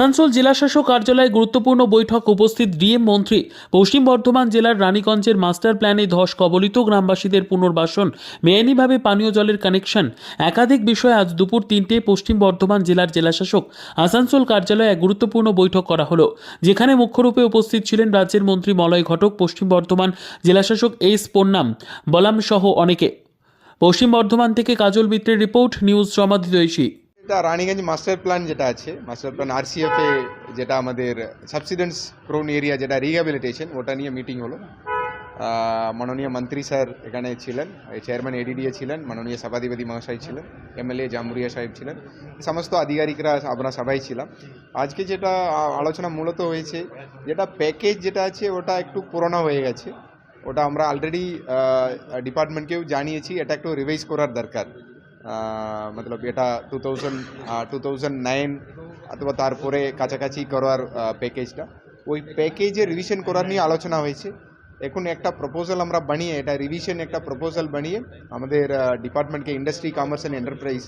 আসানসোল জেলাশাসক কার্যালয়ে গুরুত্বপূর্ণ বৈঠক উপস্থিত ডিএম মন্ত্রী। পশ্চিম বর্ধমান জেলার রানীগঞ্জের মাস্টার প্ল্যানে ধস কবলিত গ্রামবাসীদের পুনর্বাসন, বেআইনিভাবে পানীয় জলের কানেকশন। একাধিক বিষয়ে আজ দুপুর তিনটে পশ্চিম বর্ধমান জেলার জেলাশাসক আসানসোল কার্যালয়ে এক গুরুত্বপূর্ণ বৈঠক করা হলো, যেখানে মুখ্যরূপে উপস্থিত ছিলেন রাজ্যের মন্ত্রী মলয় ঘটক, পশ্চিম বর্ধমান জেলাশাসক এস পন্নাম বলাম সহ অনেকে। পশ্চিম বর্ধমান থেকে কাজল মিত্রের রিপোর্ট, নিউজ সমাধিত ঐশী এটা রানীগঞ্জ মাস্টার প্ল্যান যেটা আছে মাস্টার প্ল্যান আরসিএফ যেটা আমাদের সাবসিডেন্স প্রোন এরিয়া যেটা রিহ্যাবিলিটেশন ওটা নিয়ে মিটিং হলো। মাননীয় মন্ত্রী স্যার এখানে ছিলেন চেয়ারম্যান এডিডিএ ছিলেন, মাননীয় সভাধিপতি মহাশয় ছিলেন এমএলএ জামুরিয়া সাহেব ছিলেন, সমস্ত আধিকারিকরা আমরা সবাই ছিলাম। আজকে যেটা আলোচনা মূলত হয়েছে, যেটা প্যাকেজ যেটা আছে, ওটা একটু পুরোনো হয়ে গেছে। ওটা আমরা অলরেডি ডিপার্টমেন্টকেও জানিয়েছি, এটা একটু রিভাইজ করার দরকার। মতলব এটা two thousand two thousand nine অথবা তারপরে কাছাকাছি করার প্যাকেজটা ওই প্যাকেজে রিভিশন করার নিয়ে আলোচনা হয়েছে। এখন একটা প্রপোজাল আমরা বানিয়ে, এটা রিভিশন একটা প্রপোজাল বানিয়ে আমাদের ডিপার্টমেন্টকে ইন্ডাস্ট্রি কমার্স অ্যান্ড এন্টারপ্রাইজ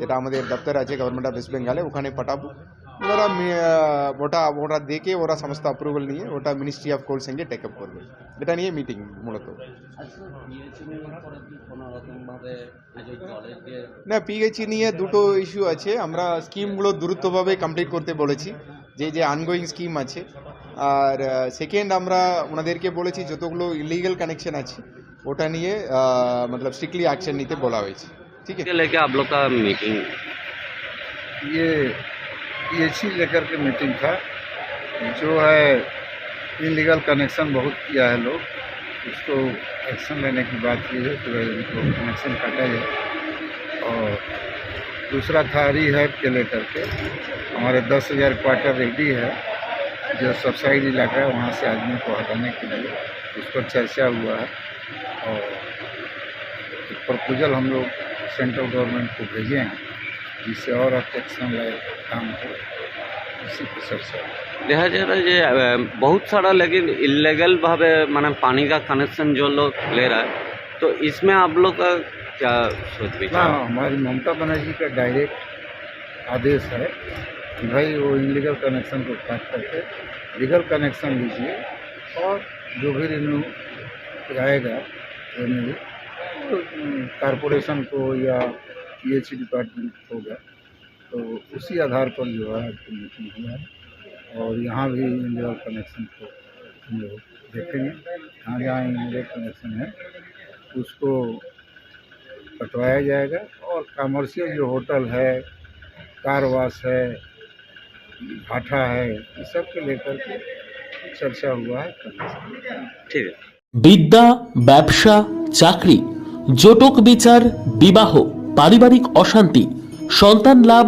যেটা আমাদের দপ্তর আছে গভর্নমেন্ট অফ ওয়েস্ট বেঙ্গলে ওখানে পাঠাবো। ওরা মি- আহ, ওটা ওরা দেখে ওরা সমস্ত অ্যাপ্রুভাল নিয়ে ওটা মিনিস্ট্রি অফ কোল সঙ্গে টেক আপ করবে এটা নিয়ে মিটিং মূলত না পিএইচই নিয়ে দুটো ইস্যু আছে আমরা স্কিমগুলো দ্রুতভাবে কমপ্লিট করতে বলেছি যে যে আনগোয়িং স্কিম আছে আর সেকেন্ড আমরা ওনাদেরকে বলেছি যতগুলো ইলিগাল কানেকশন আছে ওটা নিয়ে আহ, মতলব স্ট্রিক্টলি অ্যাকশন নিতে বলা হয়েছে ঠিক আছে के लेके आप लोग का मीटिंग ये पीएचई लेकर के मीटिंग था। जो है इलीगल कनेक्शन बहुत किया है लोग। उसको एक्शन लेने की बात की है तो उनको कनेक्शन काटा जाए। और दूसरा था रिहैब के लेकर के हमारे दस हज़ार क्वार्टर रेडी है। जो सबसाइड इलाका है, वहाँ से आदमी को हटाने के लिए उस पर चर्चा हुआ है। और प्रपोजल हम लोग सेंट्रल गवर्नमेंट को भेजे हैं, जिससे और एक्शन लायक काम हो। रहा है ये बहुत सारा लेकिन इलीगल भावे माने पानी का कनेक्शन जो लोग ले रहा है तो इसमें आप लोग का क्या सोच विचार हमारी ममता बनर्जी का डायरेक्ट आदेश है कि भाई वो इलीगल कनेक्शन को काट करके लीगल कनेक्शन लीजिए और जो भी रिन्यू आएगा रेवेन्यू वो कारपोरेशन को या पी एच डिपार्टमेंट होगा तो उसी आधार पर जो है मीटिंग हुआ है और यहाँ भी इलीगल कनेक्शन को हम लोग देखेंगे जहाँ जहाँ इलीगल कनेक्शन है उसको कटवाया जाएगा और कमर्शियल जो होटल है कार वाश है भाठा है ये सब को लेकर के चर्चा हुआ है ठीक है বিদ্যা ব্যবসা চাকরি জটক বিচার বিবাহ পারিবারিক অশান্তি সন্তান লাভ